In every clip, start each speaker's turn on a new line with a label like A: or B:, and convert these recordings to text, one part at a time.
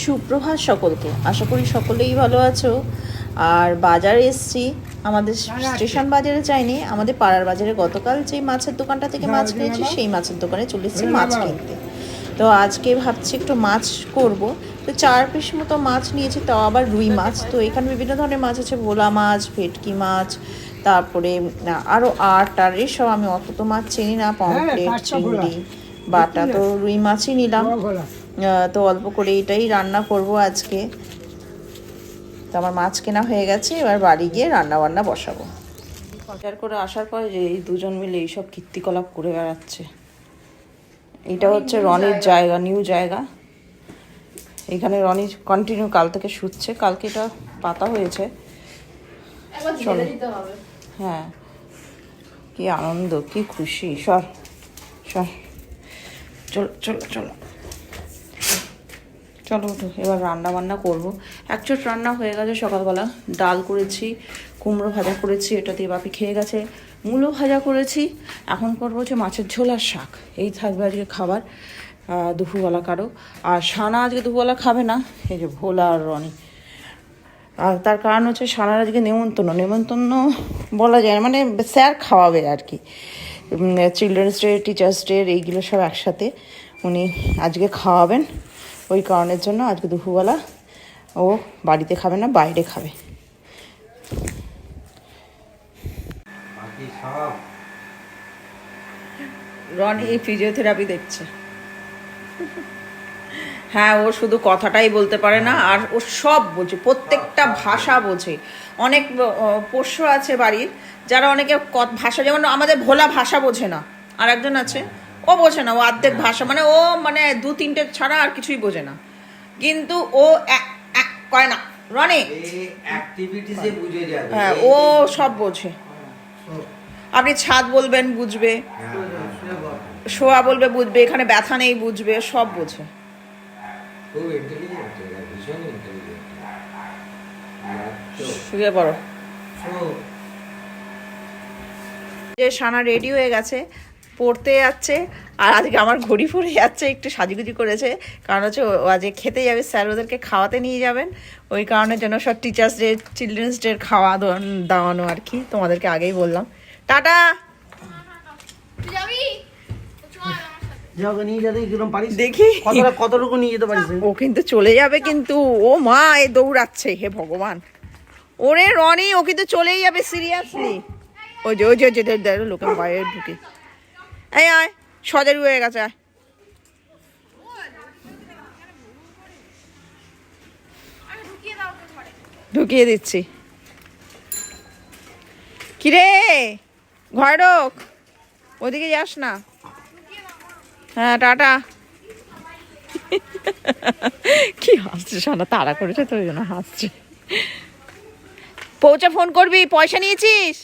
A: সুপ্রভাত সকলকে। আশা করি সকলেই ভালো আছো। আর বাজারে এসছি। আমাদের স্টেশন বাজারে যাইনি। আমাদের পাড়ার বাজারে গতকাল যে মাছের দোকানটা থেকে মাছ খেয়েছি সেই মাছের দোকানে চলে এসেছি মাছ কিনতে। তো আজকে ভাবছি একটু মাছ করব। তো চার পিস মতো মাছ নিয়েছি তাও আবার রুই মাছ। তো এখানে বিভিন্ন ধরনের মাছ আছে ভোলা মাছ ভেটকি মাছ তারপরে আরও আট আর এসব আমি অত তো মাছ চিনি না পমপ্লেট চিংড়ি বাটা তো রুই মাছই নিলাম। তো অল্প করে এটাই রান্না করব আজকে। তো আমার মাছ কেনা হয়ে গেছে এবার বাড়ি গিয়ে রান্না বান্না বসাবো। বাজার করে আসার পর যে এই দুজন মিলে এইসব কীর্তিকলাপ করে বেড়াচ্ছে। এটা হচ্ছে রনির জায়গা। নিউ জায়গা। এখানে রনি কন্টিনিউ কাল থেকে শুচ্ছে কালকে এটা পাতা হয়েছে। চলো। হ্যাঁ। কি আনন্দ কি খুশি। সর সর চলো চলো চলো। চলো ওঠো এবার রান্না বান্না করব। একচোট রান্না হয়ে গেছে, সকালবেলা ডাল করেছি, কুমড়ো ভাজা করেছি, এটা দিয়ে বাপি খেয়ে গেছে, মূলো ভাজা করেছি। এখন করব হচ্ছে মাছের ঝোল আর শাক, এই থাকবে আজকে খাবার দুপুরবেলা কারও। আর সানা আজকে দুপুরবেলা খাবে না, এই যে ভোলা আর রনি। আর তার কারণ হচ্ছে সানার আজকে নেমন্তন্ন নেমন্তন্ন বলা যায় মানে স্যার খাওয়াবে আর কি। চিলড্রেন্স ডে টিচার্স ডে এইগুলো সব একসাথে উনি আজকে খাওয়াবেন। ওই কারণের জন্য আজকে দুপুরবেলা ও বাড়িতে খাবে না বাইরে খাবে। রনি ফিজিওথেরাপি দেখছে। হ্যাঁ ও শুধু কথাটাই বলতে পারে না আর ও সব বোঝে প্রত্যেকটা ভাষা বোঝে। অনেক পোষ্য আছে বাড়ির যারা অনেকে ভাষা যেমন আমাদের ভোলা ভাষা বোঝে না। আর একজন আছে? ও বোঝে না ও অর্ধেক ভাষা মানে ও মানে দু তিনটে ছাড়া আর কিছুই বোঝে না। কিন্তু ও করে না রনি? হ্যাঁ ও সব বোঝে। আপনি ছাদ বলবেন বুঝবে। শোয়া বলবে বুঝবে। এখানে ব্যথা নেই বুঝবে। সব বোঝে। শুয়ে পড়ো। যে সানা রেডি হয়ে গেছে পড়তে যাচ্ছে আর আজকে আমার ঘড়ি পরে যাচ্ছে একটু সাজুগুজি করেছে। কারণ হচ্ছে ও আজকে খেতে যাবে স্যার ওদেরকে খাওয়াতে নিয়ে যাবেন। ওই কারণের জন্য সব টিচার্স ডে চিলড্রেন্স ডের খাওয়া দাওয়া- দাওয়ানো আর কি তোমাদেরকে আগেই বললাম। টাটা! দেখি
B: কতটুকু নিয়ে যেতে পারিস
A: ও কিন্তু চলে যাবে কিন্তু ও মা এ দৌড়াচ্ছে হে ভগবান। ওরে রনি ও কিন্তু চলেই যাবে সিরিয়াসলি ওই যে ওই যে লোকের বাইরে ঢুকে। এই আয়, সজারু হয়ে গেছে, আয়। ঢুকিয়ে দিচ্ছি। কিরে, ঘরে ঢোক। ওদিকে যাস না। হ্যাঁ টাটা। কি হাসছে শোনা তাড়া করেছে তো ওই জন্য হাসছে। পৌঁছে ফোন করবি, পয়সা নিয়েছিস?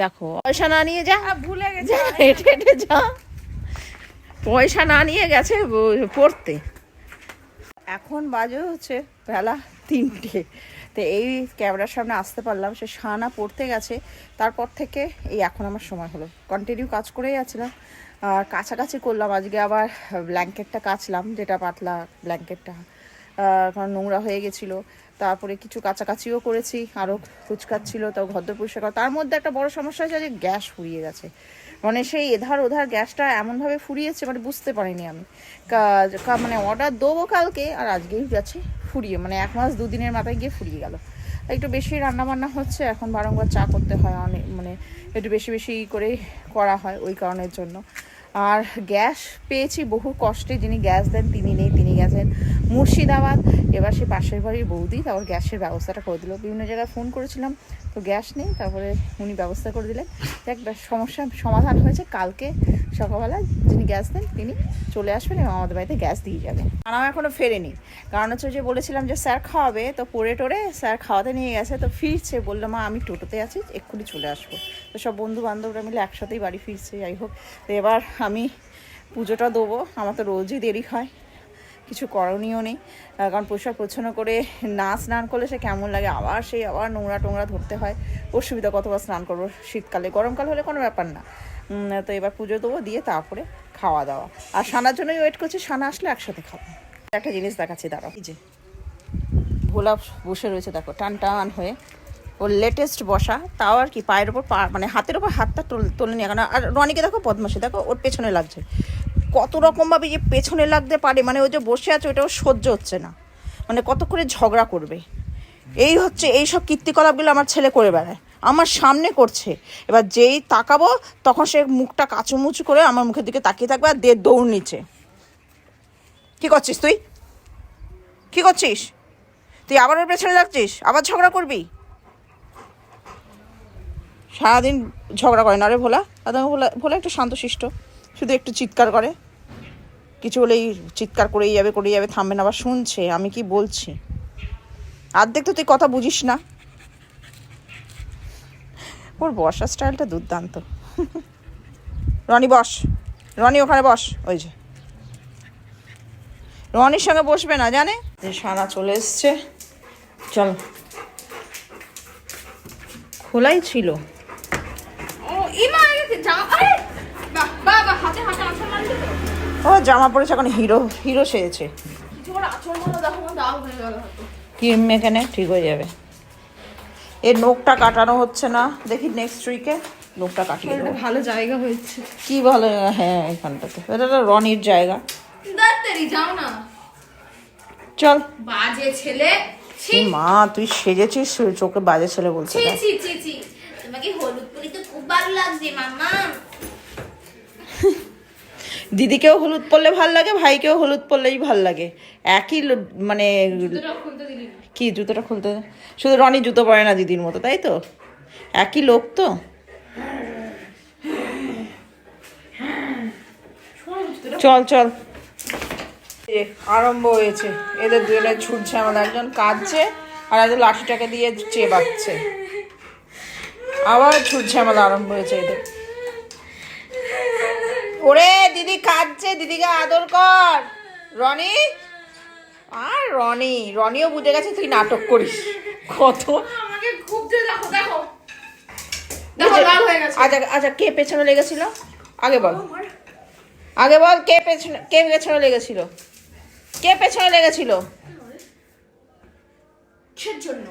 A: দেখো পয়সা না নিয়ে যা। ভুলে গেছে। হেঁটে হেঁটে যা। পয়সা না নিয়ে গেছে পড়তে। এখন বাজে হচ্ছে বেলা তিনটে। তো এই ক্যামেরার সামনে আসতে পারলাম সে সানা পড়তে গেছে। তারপর থেকে এই এখন আমার সময় হলো। কন্টিনিউ কাজ করেই যাচ্ছিলাম আর কাছাকাছি করলাম আজকে আবার ব্ল্যাঙ্কেটটা কাচলাম যেটা পাতলা ব্ল্যাঙ্কেটটা কারণ নোংরা হয়ে গেছিল। তারপরে কিছু কাছাকাছিও করেছি আরও কুচকাচ্ছিল, তাও ঘর পরিষ্কার করা। তার মধ্যে একটা বড় সমস্যা হয়েছে যে গ্যাস ফুরিয়ে গেছে। মানে সেই এধার ওধার গ্যাসটা এমনভাবে ফুরিয়েছে মানে বুঝতে পারিনি আমি। মানে অর্ডার দেবো কালকে, আর আজকেই গেছে ফুরিয়ে। মানে এক মাস, দুদিনের মাথায় গিয়ে ফুরিয়ে গেল। একটু বেশি রান্না বান্না হচ্ছে, এখন বারংবার চা করতে হয় অনেক মানে একটু বেশি বেশি করেই করা হয়, ওই কারণের জন্য। আর গ্যাস পেয়েছি বহু কষ্টে, যিনি গ্যাস দেন, তিনি নেই, তিনি গেছেন। মুর্শিদাবাদ। এবার সে পাশের বাড়ির বৌদি তারপর গ্যাসের ব্যবস্থাটা করে দিল। বিভিন্ন জায়গায় ফোন করেছিলাম, তো গ্যাস নেই, তারপরে উনি ব্যবস্থা করে দিলেন। ব্যাস সমস্যার সমাধান হয়েছে। কালকে সকালবেলা যিনি গ্যাস দেন, তিনি চলে আসবেন এবং আমাদের বাড়িতে গ্যাস দিয়ে যাবেন। আমার এখনও ফেরেনি। কারণ হচ্ছে যে বলেছিলাম যে, স্যার খাওয়াবে। তো পড়ে টোরে স্যার খাওয়াতে নিয়ে গেছে, তো ফিরছে। বলল, মা, আমি টোটোতে আছি, এক্ষুনি চলে আসব। তো সব বন্ধু বান্ধবরা মিলে একসাথেই বাড়ি ফিরছে। যাই হোক, তো এবার আমি পুজোটা দেবো। আমার তো রোজই দেরি হয়। কিছু করণীয় নেই। কারণ পরিষ্কার পরিচ্ছন্ন করে না স্নান করলে সে কেমন লাগে? আবার সেই আবার নোংরা টোংরা ধরতে হয়। অসুবিধা কতবার স্নান করব? শীতকালে। গরমকাল হলে কোনো ব্যাপার না। তো এবার পুজো দেবো, দিয়ে তারপরে খাওয়া দাওয়া। আর সানার জন্যই ওয়েট করছি, সানা আসলে একসাথে খাব। একটা জিনিস দেখাচ্ছি, দাঁড়াও। যে ভোলা বসে রয়েছে, দেখো টান টান হয়ে। ওর লেটেস্ট বসা, তাও আর কি, পায়ের ওপর পা মানে হাতের ওপর হাতটা তোল- তোলে নিয়ে কেন আর রনিকে দেখো, পদ্মাসী, দেখো, ওর পেছনে লাগছে। কত রকমভাবে যে পেছনে লাগতে পারে মানে ও যে বসে আছে ওটা ওর সহ্য হচ্ছে না। মানে কত করে ঝগড়া করবে। এই হচ্ছে, এই সব কীর্তিকলাপগুলো আমার ছেলে করে বেড়ায়। আমার সামনে করছে। এবার যেই তাকাবো, তখন সে মুখটা কাচুমুচু করে আমার মুখের দিকে তাকিয়ে থাকবে আর দে দৌড় নিচে কি করছিস তুই? কি করছিস? তুই আবার ওর পেছনে লাগছিস? আবার ঝগড়া করবি? সারাদিন ঝগড়া করে না রে ভোলা? ভোলা ভোলা একটু শান্তশিষ্ট। শুধু একটু চিৎকার করে। কিছু হলেই চিৎকার করেই যাবে করেই যাবে, থামবে না আবার শুনছে, আমি কি বলছি? অর্ধেক তো তুই কথা বুঝিস না। ওর বসার স্টাইলটা দুর্দান্ত। রনি বস, রনি ওখানে বস, ওই যে। রনির সঙ্গে বসবে না, জানে? যে সানা চলে এসছে। চল। খোলাই ছিল
C: ও ইমা আগে জামা আরে বাহ বাহ বাহ হাতে হাতে আঁচড় মারলি তো
A: ও জামা পরেছে এখন হিরো হিরো সেজেছে। ক্রিম মেখানে ঠিক হয়ে যাবে। এর নোখটা কাটানো হচ্ছে না। দেখি নেক্সট উইকে নোখটা কাটিয়ে দেবো।
C: ভালো জায়গা হয়েছে।
A: কি ভালো হ্যাঁ এখানটাতে। এটা তো রনির জায়গা।
C: দাঁড়াতাড়ি যাও না।
A: চল।
C: বাজে ছেলে।
A: মা তুই সেজেছিস? চোখে বাজে ছেলে বলছে
C: ছি ছি ছি ছি। তোমাকে হলুদ পরি তো খুব ভালো লাগছে মামা
A: দিদিকেও হলুদ পরলে ভালো লাগে ভাইকেও হলুদ পরলেই ভালো লাগে। একই মানে কি জুতোটা খুলতে? শুধু রনি জুতো পরে না দিদির মতো তাই তো? একই লোক তো? চল চল। এ, আরম্ভ হয়েছে। এদের দুজনে ছুটছে আমাদের একজন কাঁদছে আর একজন লাঠিটাকে দিয়ে চেবাচ্ছে। আবার ছুটছে আমাদের আরম্ভ হয়েছে এদের। ওরে দিদি কাঁদছে দিদিকে আদর কর। রনি? আর রনি? রনিও বুঝে গেছে তুই নাটক করিস। কত?
C: আমাকে খুব যে দেখো দেখো।
A: আচ্ছা আচ্ছা কে পেছনে লেগেছিল? আগে বল। আগে বল কে পেছনে কে পেছনে লেগেছিল? কে পেছনে লেগেছিল?
C: জন্য।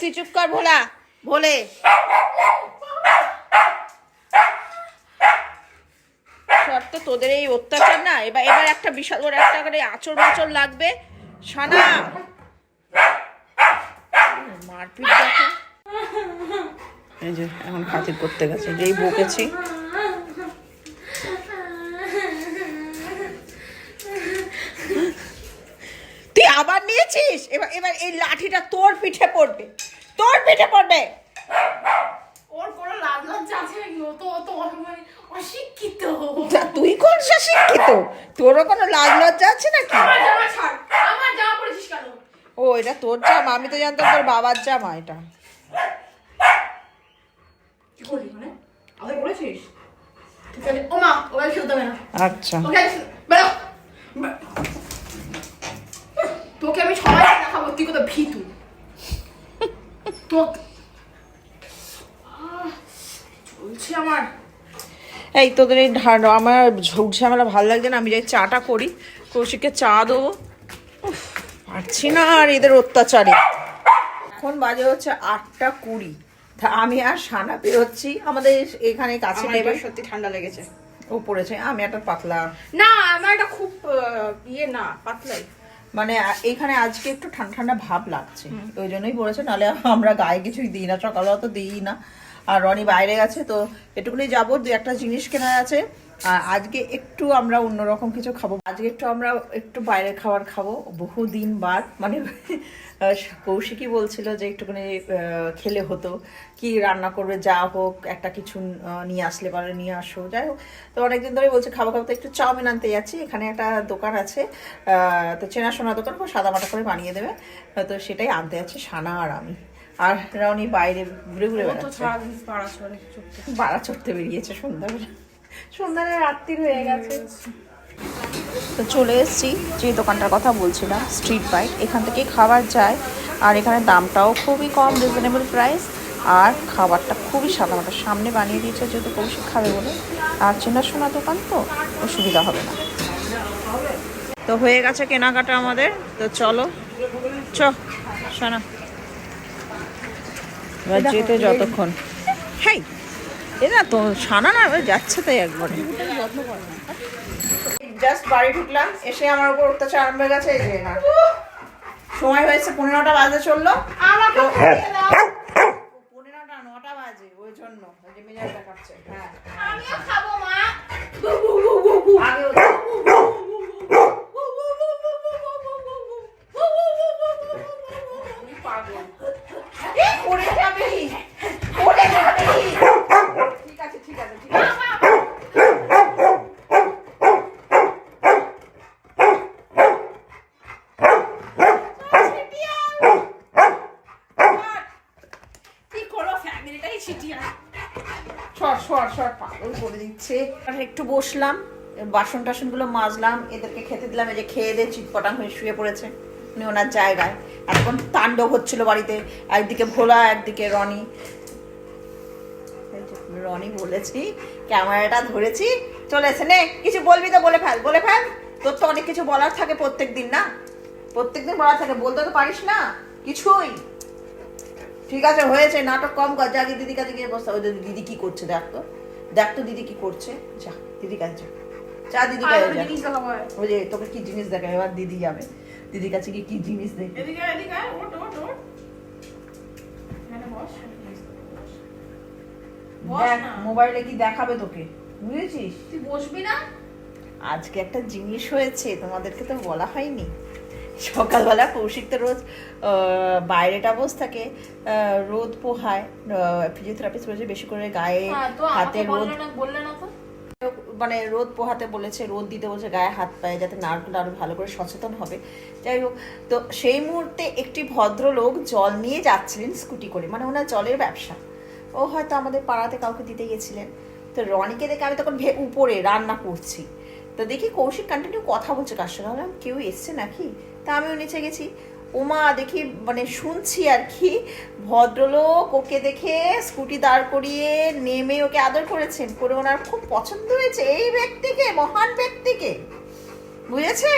A: তুই চুপ কর ভোলা। ভোলে শর্ত তোদের এই অত্যাচার না? এবার এবার একটা বিশাল বড় একটা করে আচর মাচর লাগবে। সানা। মারপিট দেখো। এই যে এখন খাতির করতে গেছে যেই বকেছি। তুই আবার নিয়েছিস? এবার এবার এই লাঠিটা তোর পিঠে পড়বে। তোর পিঠে পড়বে।
C: ওর কোনো লাজ লজ্জা আছে ও তো ও তো অশিক্ষিত।
A: তুই কোন শিক্ষিত তোরও কোনো লাজ লজ্জা আছে নাকি?
C: আমার জামা ছাড় আমার জামা পরেছিস কেন?
A: ও এটা তোর জামা আমি তো জানতাম তোর বাবার জামা এটা।
C: কি করলি মানে? আগে পড়েছিস ঠিক আছে ও মা ওকে খেলতে হবে না।
A: আচ্ছা।
C: ওকে বেরো। তোকে আমি সবাই দেখাবো তুই কত ভীতু। তো চলছে আমার।
A: এই তোদের এই আমার ঝুট ঝামেলা ভালো লাগছে না আমি যাই চাটা করি। কৌশিককে চা দেবো। পারছি না আর এদের অত্যাচারে। এখন বাজে হচ্ছে আটটা কুড়ি। আমি আর সানা বেরোচ্ছি আমাদের এখানে কাছে নেবে।
C: সত্যি ঠান্ডা লেগেছে।
A: ও পড়েছে আমি একটা পাতলা
C: না আমার এটা খুব ইয়ে না পাতলাই।
A: মানে এখানে আজকে একটু ঠান্ডা ঠান্ডা ভাব লাগছে। ওই জন্যই পড়েছে নাহলে আমরা গায়ে কিছুই দিই না সকালবেলা তো দিই না। আর রনি বাইরে গেছে তো এটুকুনি যাব দু একটা জিনিস কেনা আছে। আজকে একটু আমরা অন্যরকম কিছু খাব। আজকে একটু আমরা একটু বাইরের খাবার খাব। বহু দিন বাদ মানে কৌশিকই বলছিল যে একটুখানি খেলে হতো। কি রান্না করবে যা হোক একটা কিছু নিয়ে আসলে পারে নিয়ে আসো যাই হোক। তো অনেকদিন ধরে বলছে খাব খাব। তো একটু চাউমিন আনতে যাচ্ছি। এখানে একটা দোকান আছে তো চেনাশোনা দোকান সাদা মাটা করে বানিয়ে দেবে। তো সেটাই আনতে যাচ্ছি সানা আর আমি। আর রাউনি বাইরে ঘুরে ঘুরে বেড়াচ্ছে। বাড়া চড়তে বেরিয়েছে সন্ধ্যাবেলা। সন্ধ্যাবেলা রাত্রির হয়ে গেছে। তো চলে এসেছি যে দোকানটার কথা বলছিলাম স্ট্রিট বাইট এখান থেকে খাবার যায় আর এখানে দামটাও খুবই কম রিজনেবল প্রাইস আর খাবারটা খুবই সাধারণ। সামনে বানিয়ে দিয়েছে যেহেতু কৌশিক খাবে বলে। আর চেনাশোনা দোকান তো অসুবিধা হবে না। তো হয়ে গেছে কেনাকাটা আমাদের। তো চলো চ শোনা। যেতে যতক্ষণ। হ্যাঁ এ না তো সানা না যাচ্ছে তাই একবারে। জাস্ট বাড়ি ঢুকলাম এসে আমার উপর অত্যাচার আরম্ভ হয়ে গেছে এই যে না সময় হয়েছে পনেরোটা বাজে চলল। পনেরোটা নটা বাজে ওই জন্য হ্যাঁ
C: আমিও খাব মা
A: আগে ওদের- এ, পড়ে যাবি পড়ে যাবি ঠিক আছে ঠিক আছে ঠিক আছে
C: কি করো
A: সর সর সর পাগল করে দিচ্ছে। আর একটু বসলাম বাসন টাসনগুলো মাজলাম এদেরকে খেতে দিলাম এই যে খেয়ে দিয়ে চিটপটাং হয়ে শুয়ে পড়েছে। উনি ওনার জায়গায়। এখন তাণ্ডব হচ্ছিল বাড়িতে একদিকে ভোলা একদিকে রনি। রনি বলেছি ক্যামেরাটা ধরেছি চলে এসে নে কিছু বলবি তো বলে ফেল বলে ফেল। তোর তো অনেক কিছু বলার থাকে প্রত্যেক দিন না? প্রত্যেক দিন বলার থাকে বলতে তো পারিস না কিছুই। ঠিক আছে হয়েছে নাটক কম কর। যা দিদির কাছে গিয়ে বসতে ওই দিদি- দিদি কি করছে দেখ তো। দেখ তো দিদি কি করছে। যা দিদির কাছে যা। যা দিদি কাছে যা। ওই যে তোকে কি জিনিস দেখে এবার দিদি যাবে। দিদির কাছে গিয়ে কি জিনিস দেখে
C: এদিকে এদিকে আয়, ওঠ ওঠ ওঠ। এখানে বস বস
A: দেখ মোবাইলে কি দেখাবে তোকে? বুঝেছিস?
C: তুই বসবি না?
A: আজকে একটা জিনিস হয়েছে তোমাদেরকে তো বলা হয়নি। সকালবেলা কৌশিক তো রোজ বাইরেটা বস থাকে রোদ পোহায় ফিজিওথেরাপিস্ট বলেছে বেশি করে গায়ে
C: হ্যাঁ
A: হাতে রোদ
C: বললে না তো।
A: মানে রোদ পোহাতে বলেছে রোদ দিতে বলছে গায়ে হাত পায়ে যাতে নারগুলো আরও ভালো করে সচেতন হবে। যাই হোক তো সেই মুহূর্তে একটি ভদ্রলোক জল নিয়ে যাচ্ছিলেন স্কুটি করে মানে ওনার জলের ব্যবসা। ও হয়তো আমাদের পাড়াতে কাউকে দিতে গেছিলেন তো রনিকে দেখে আমি তখন উপরে রান্না করছি। তো দেখি কৌশিক কন্টিনিউ কথা বলছে কার সঙ্গে? কেউ এসছে নাকি? তা আমিও নিচে গেছি। ওমা, দেখি মানে শুনছি আর কি, ভদ্রলোক ওকে দেখে স্কুটি দাঁড় করিয়ে নেমে ওকে আদর করেছেন। করে ওনার খুব পছন্দ হয়েছে। এই ব্যক্তিকে, মহান ব্যক্তিকে। বুঝেছে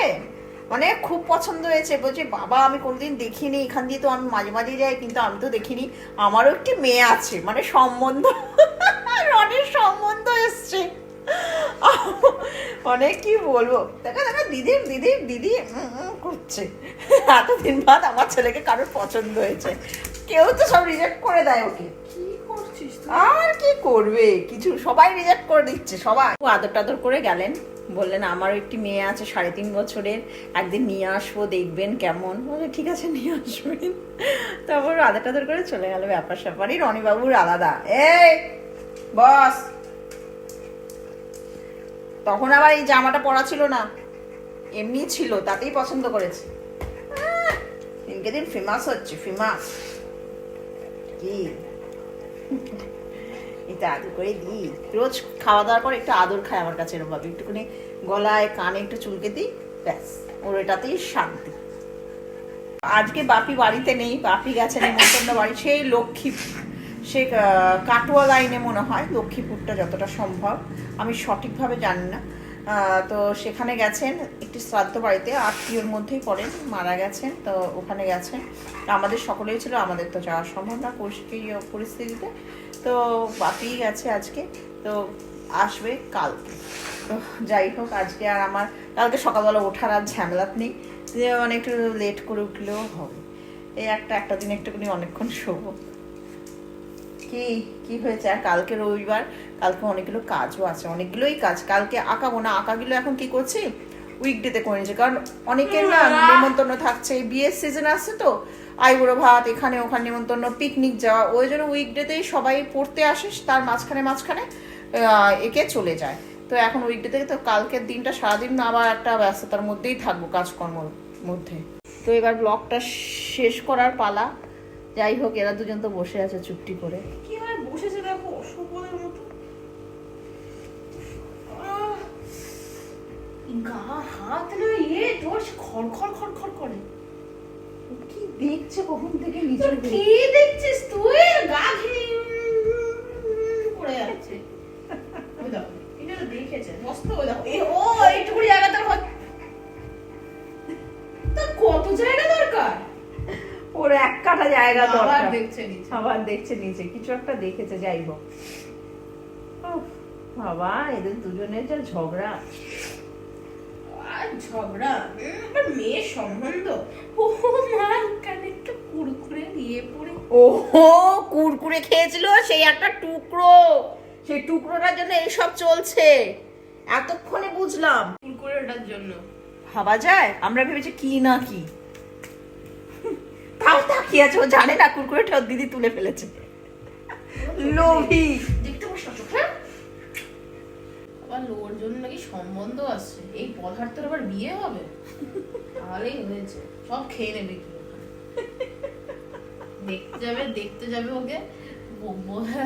A: মানে খুব পছন্দ হয়েছে। বলছে, বাবা, আমি কোনোদিন দেখিনি। এখান দিয়ে তো আমি মাঝে মাঝে যাই, কিন্তু আমি তো দেখিনি। আমারও একটি মেয়ে আছে। মানে সম্বন্ধ, রনের সম্বন্ধ এসছে। অনেক কি বলব? দেখা দেখা দিদি দিদি দিদি করছে। এতদিন বাদ আমার ছেলেকে কারোর পছন্দ হয়েছে। কেউ তো সব রিজেক্ট করে দেয় ওকে। আর কি করবে? কিছু সবাই রিজেক্ট করে দিচ্ছে সবাই। আদর টাদর করে গেলেন। বললেন আমারও একটি মেয়ে আছে সাড়ে তিন বছরের। একদিন নিয়ে আসব দেখবেন কেমন। বলে ঠিক আছে নিয়ে আসবেন। তারপর আদর টাদর করে চলে গেল। ব্যাপার স্যাপারই রনিবাবুর আলাদা। এই বস। তখন আবার এই জামাটা পরা ছিল না। এমনি ছিল তাতেই পছন্দ করেছি। দিনকে দিন ফেমাস হচ্ছে ফেমাস কি? এটা আদর করে দিই। রোজ খাওয়া দাওয়ার পর একটু আদর খায় আমার কাছে এরকম ভাবে একটুখানি গলায়, কানে একটু চুলকে দিই, ব্যাস। ওর এটাতেই শান্তি। আজকে বাপি বাড়িতে নেই, বাপি গেছে নেমন্তন্ন বাড়ি, সেই লক্ষ্মী। সে কাটোয়া লাইনে মনে হয়, লক্ষ্মীপুরটা যতটা সম্ভব। আমি সঠিকভাবে জানি না। তো সেখানে গেছেন, একটি শ্রাদ্ধ বাড়িতে, আত্মীয়র মধ্যেই পড়েন, মারা গেছেন, তো ওখানে গেছেন। আমাদের সকলেই ছিল, আমাদের তো যাওয়া সম্ভব না পরিস্থিতিতে। তো বাপি গেছে আজকে, তো আসবে কালকে। তো যাই হোক, আজকে আর আমার, কালকে সকালবেলা ওঠার আর ঝামেলাত নেই। যে মানে একটু লেট করে উঠলেও হবে। এই একটা একটা দিন একটুখানি অনেকক্ষণ শোবো। কি কি হয়েছে? আর কালকে রবিবার কালকে অনেকগুলো কাজও আছে অনেকগুলোই কাজ। কালকে আঁকাবো না আঁকাগুলো এখন কি করছি? উইকডেতে করে নিয়েছি। কারণ অনেকের না নেমন্তন্ন থাকছে বিয়ের সিজন আসছে তো আইবুড়ো ভাত এখানে ওখানে নেমন্তন্ন পিকনিক যাওয়া ওই জন্য উইকডেতেই সবাই পড়তে আসে তার মাঝখানে মাঝখানে একে চলে যায়। তো এখন উইকডে থেকে তো কালকের দিনটা সারাদিন না আবার একটা ব্যস্ততার মধ্যেই থাকব কাজকর্মর মধ্যে। তো এবার ব্লগটা শেষ করার পালা। যাই হোক এরা দুজন তো বসে আছে চুপটি করে।
C: কি হয়? বসেছে দেখো মতো। গা হাত লয়ে খড় খড় খড় করে।
A: কি দেখছে কখন থেকে নিজের
C: কি দেখছিস তুই? গা ঘি করে যাচ্ছে। এটা দেখেছে মস্ত ও এইটুকু জায়গা তার কত জায়গা নিচে
A: আবার দেখছে নিচে কিছু একটা দেখেছে যাই হোক। বাবা এদের দুজনের যা ঝগড়া।
C: ঝগড়া? উম, আবার মেয়ের সম্বন্ধ। ও মা এখানে একটা কুড়কুড়ে দিয়ে পড়ে।
A: ওহো কুরকুরে খেয়েছিল সেই একটা টুকরো। সেই টুকরোটার জন্য এইসব চলছে। এতক্ষণে বুঝলাম।
C: কুড়কুড়ে ওটার জন্য।
A: ভাবা যায়? আমরা ভেবেছি কি না কি। আছে, ও জানে না, কুরকুরেটা ওর দিদি তুলে ফেলেছে। লোভি।
C: দেখতে চোখে আবার লোর জন্য নাকি সম্বন্ধ আসছে এই পদার্থের আবার বিয়ে হবে? তাহলেই হয়েছে। সব খেয়ে নেবে কি দেখতে যাবে দেখতে যাবে ওকে।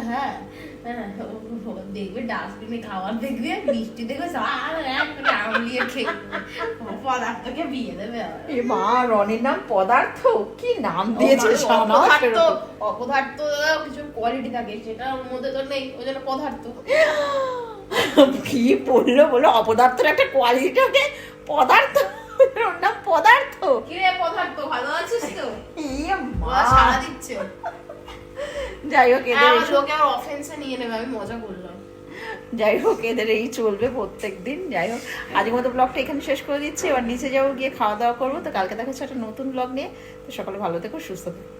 C: হ্যাঁ দেখবে ডাস্টবিনে খাবার দেখবে মিষ্টি দেখবে আমলিয়ে খেয়ে পদার্থকে বিয়ে দেবে
A: এ মা রনির নাম পদার্থ? কি নাম দিয়েছে সামাস
C: অপদার্থ কিছু কোয়ালিটি থাকে সেটা ওর মধ্যে তো নেই ওই জন্য পদার্থ।
A: কি বলল বলো অপদার্থের একটা কোয়ালিটিটাকে পদার্থ? ওর নাম পদার্থ?
C: কিরে পদার্থ ভালো আছিস তো?
A: ইয়ে মা।
C: সারা দিচ্ছে।
A: যাই হোক এদের
C: লোকে অফেন্সে নিয়ে নেবে আমি মজা করলাম।
A: যাই হোক এদের এই চলবে প্রত্যেক দিন যাই হোক। আজকের মতো ব্লগটা এখানে শেষ করে দিচ্ছি এবার নিচে যাব গিয়ে খাওয়া দাওয়া করব। তো কালকে দেখাচ্ছে একটা নতুন ব্লগ নিয়ে। তো সকালে ভালো থেকো সুস্থ থেকো।